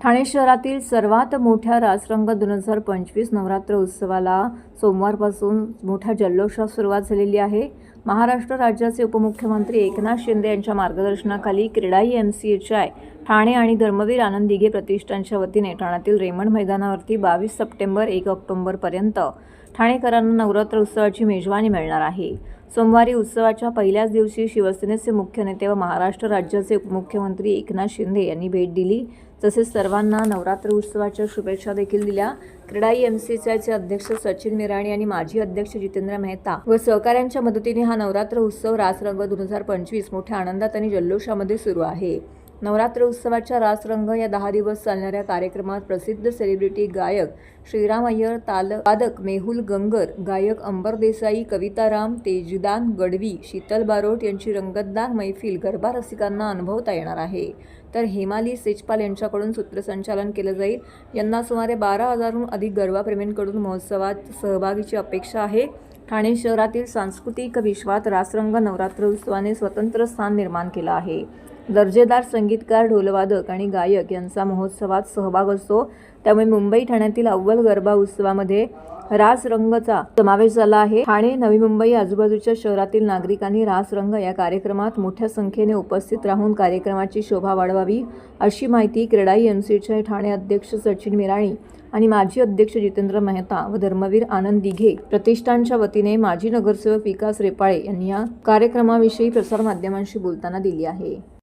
ठाणे शहरातील सर्वात मोठ्या रासरंग दोन हजार पंचवीस नवरात्र उत्सवाला सोमवारपासून मोठ्या जल्लोषात सुरुवात झालेली आहे. महाराष्ट्र राज्याचे उपमुख्यमंत्री एकनाथ शिंदे यांच्या मार्गदर्शनाखाली CREDAI M C H I Thane आणि धर्मवीर आनंद दिघे प्रतिष्ठानच्या वतीने ठाण्यातील रेमंड मैदानावरती बावीस सप्टेंबर एक ऑक्टोबरपर्यंत ठाणेकरांना नवरात्र उत्सवाची मेजवानी मिळणार आहे. सोमवारी उत्सवाच्या पहिल्याच दिवशी शिवसेनेचे मुख्य नेते व महाराष्ट्र राज्याचे उपमुख्यमंत्री एकनाथ शिंदे यांनी भेट दिली. तसेच सर्वांना नवरात्र उत्सवाच्या शुभेच्छा देखील दिल्या. क्रीडाई एम सी चे अध्यक्ष सचिन निराणी आणि माजी अध्यक्ष जितेंद्र मेहता व सहकाऱ्यांच्या मदतीने हा नवरात्र उत्सव रासरंग दोन हजार पंचवीस मोठ्या आनंदात आणि जल्लोषामध्ये सुरू आहे. नवरात्र उत्सवाच्या रासरंग या दहा दिवस चालणाऱ्या कार्यक्रमात प्रसिद्ध सेलिब्रिटी गायक श्रीराम अय्यर ताल वादक मेहुल गंगर गायक अंबर देसाई कविता राम तेजदान गडवी शीतल बारोट यांची रंगतदार मैफिल गरबा रसिकांना अनुभवता येणार आहे. तर हेमाली सेजपाल यांच्याकडून सूत्रसंचालन केलं जाईल. यांना सुमारे बारा हजारहून अधिक गरबाप्रेमींकडून महोत्सवात सहभागीची अपेक्षा आहे. ठाणे शहरातील सांस्कृतिक विश्वात रासरंग नवरात्र उत्सवाने स्वतंत्र स्थान निर्माण केलं आहे. दर्जेदार संगीतकार ढोलवादक आणि गायक यांचा महोत्सवात सहभाग असतो. त्यामुळे मुंबई ठाण्यातील अव्वल गरबा उत्सवामध्ये रास रंगचा समावेश झाला आहे. ठाणे नवी मुंबई आजूबाजूच्या शहरातील नागरिकांनी रास रंग या कार्यक्रमात मोठ्या संख्येने उपस्थित राहून कार्यक्रमाची शोभा वाढवावी अशी माहिती क्रेडाई एम सीचे ठाणे अध्यक्ष सचिन मिराणी आणि माजी अध्यक्ष जितेंद्र मेहता व धर्मवीर आनंद दिघे प्रतिष्ठानच्या वतीने माजी नगरसेवक विकास रेपाळे यांनी या कार्यक्रमाविषयी प्रसारमाध्यमांशी बोलताना दिली आहे.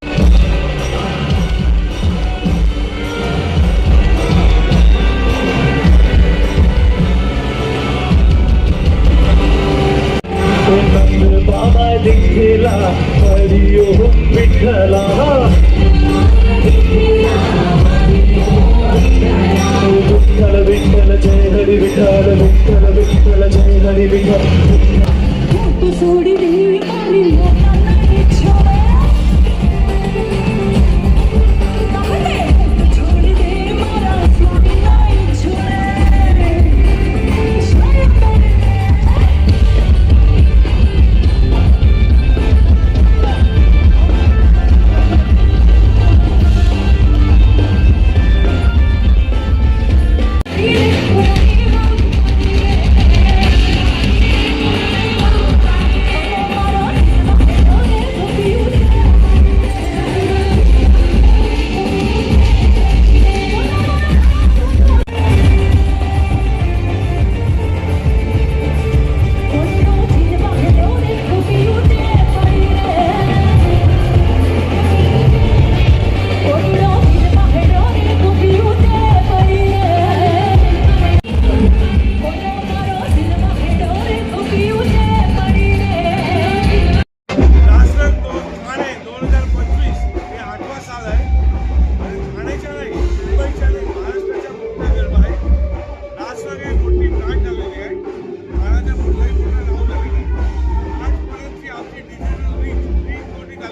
ದಿಕ್ಕಿಲ ಹರಿಯೋ ವಿಠಲ ವಿಠಲ ವಿಠಲ ಜಯ ಹರಿ ವಿಠಲ ವಿಠಲ ವಿಠಲ ಜಯ ಹರಿ ವಿಠಲ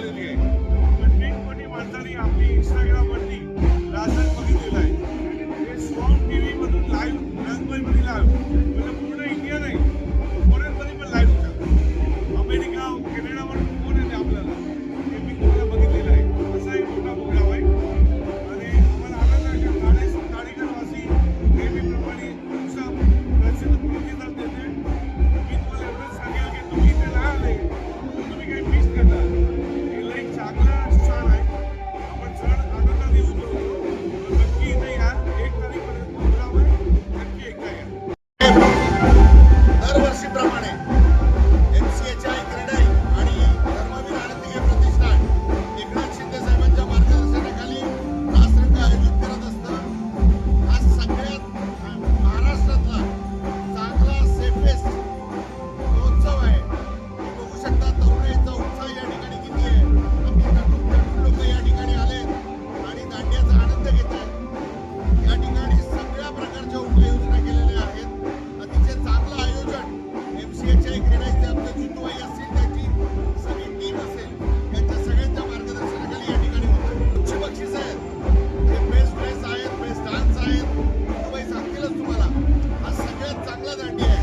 कोटी आपली इंस्टाग्राम another day.